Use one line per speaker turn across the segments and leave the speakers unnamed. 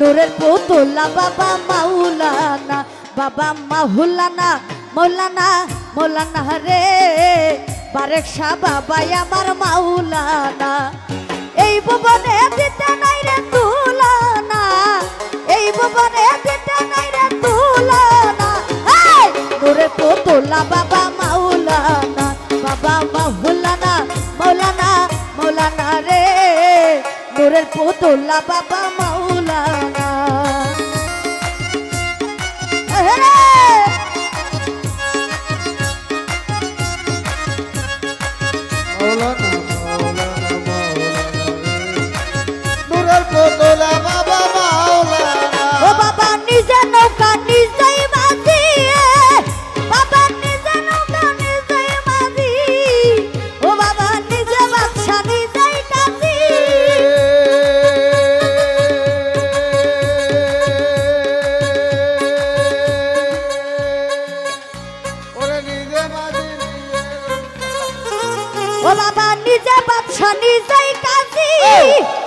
নূরের পুতুল্লা বাবা মাউলানা বাবা মাহুলানা মৌলানা মৌলানা রে। বারেক শাহ বাবাই আমার মাউলানা এই ভুবনে দিতে নাই রে তুলানা। এই ভুবনে দিতে নাই রে তুলানা। নূরে পুতুল্লা বাবা মাউলানা বাবা মাহুলানা মৌলানা মৌলানা রে। নূরের পুতুল্লা বাবা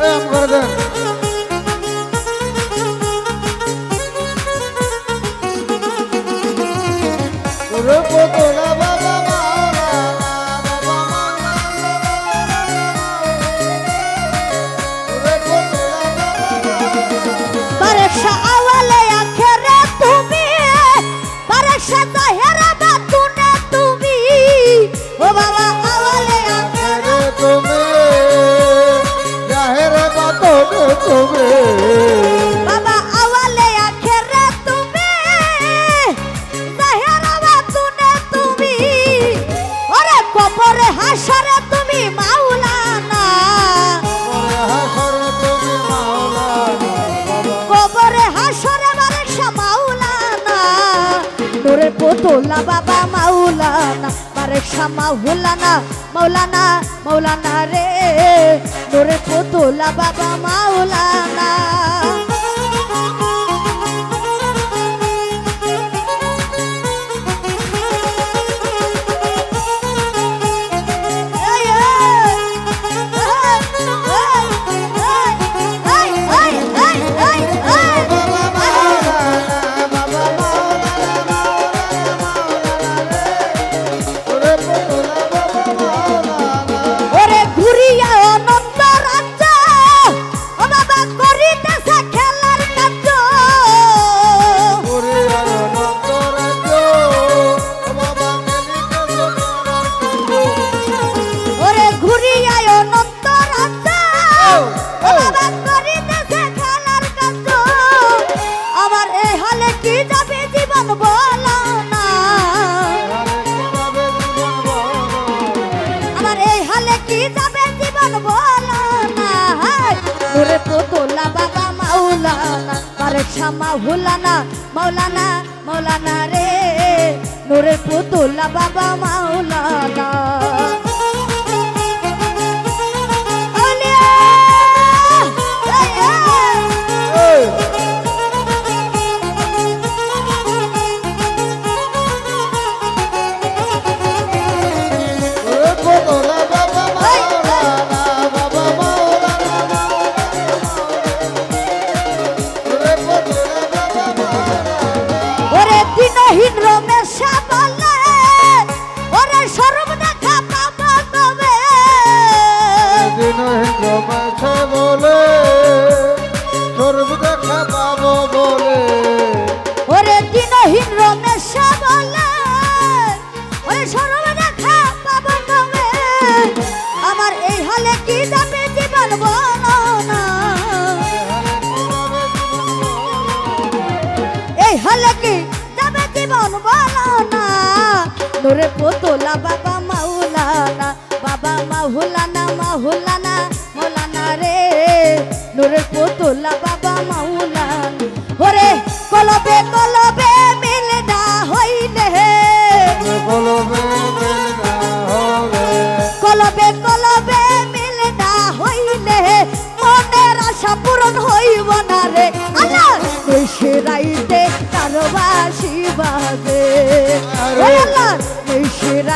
Hem kardeş.
মাওলানা বাবা মাওলানা
বারে শামা হুলানা মাওলানা মাওলানা রে নোরে ফতুলা বাবা মাওলানা ওরে পোতলা বাবা মাওলানা
আরে
ক্ষমা ভুলানা মাওলানা মাওলানা রে। নুরে পোতলা বাবা মাওলানা।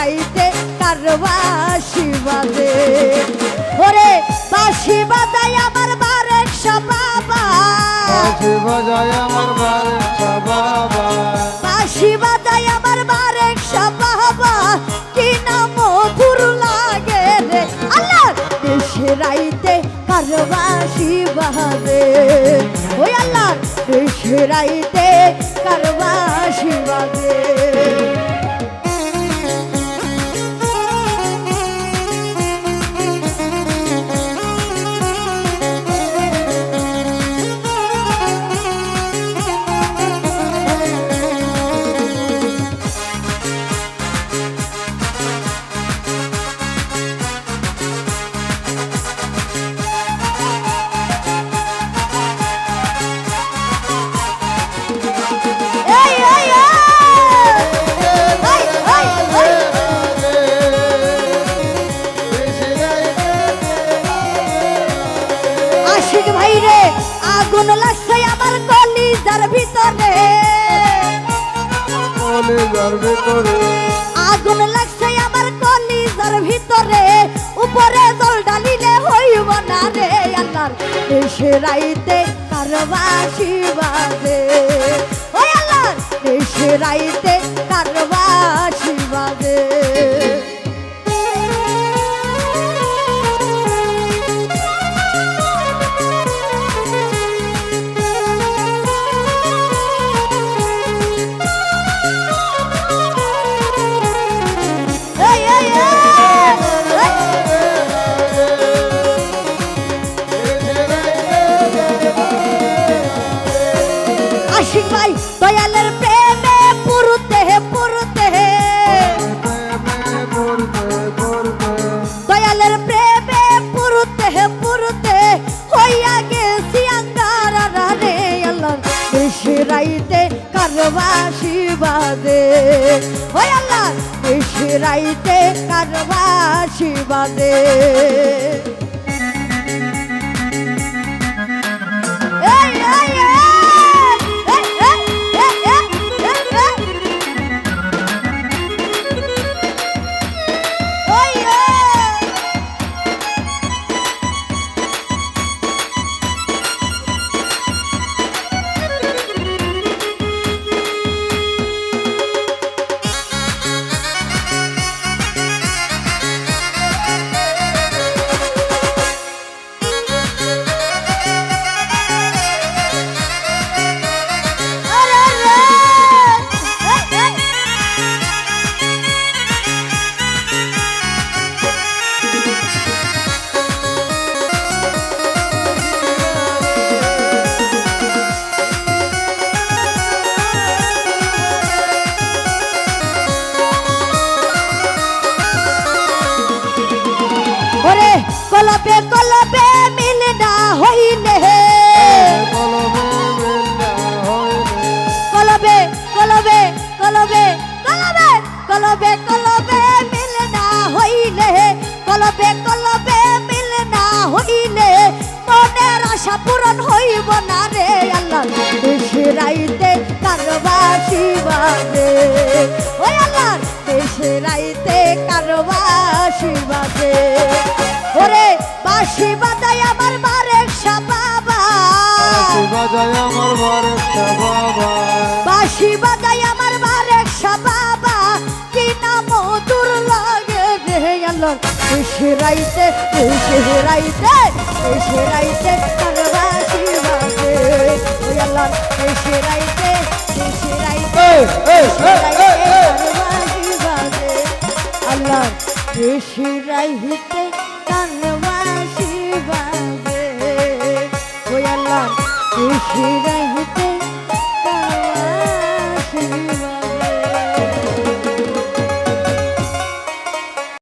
রাইতে কারবাসি বাজে। ওরে বাসি আমার বাবা
বাজায় আমার বারেকশা বাবা
বাসি বাজাই আমার বারেক বাবা কি না মধুর লাগে রে। আল্লাহ দেশে রাইতে কারবাসি বাজে। ওই আল্লাহ দেশে রাইতে কারবাসি বাজে। আশিক ভাই রে আগুন লাগছে আমার কলিজার ভিতরে।
কলেজার ভিতরে।
আগুন লাগছে আমার কলিজার ভিতরে। উপরে জল ডালিলে হইব না রে আল্লাহর। দেশে রাইতে কারবাসি বাজে। ওই আল্লাহর দেশে রাইতে কারবাসি ওই আল্লাহ। এই রাইতে কারবাসি বাজে কলবে কলবে মিল না হইলে কলবে কলবে কলবে কলবে কলবে কলবে মিল না হইলে কলবে কলবে মিল না হইলে মনের আশা পূরণ হইব না রে আল্লাহ। দেশে রাইতে কারবাসি বাজে ওই আল্লাহ, দেশে রাইতে কারবাসি বাজে বাঁশি বাজায় আমার বারেক শাহ বাবা বাঁশি
বাজায় আমার বারেক শাহ বাবা
বাঁশি বাজায় আমার বারেক শাহ বাবা কি নাম মধুর লাগে রে আল্লাহ ইশরাইতে ইশরাইতে ইশরাইতে আর বাঁশি বাজে। আল্লাহ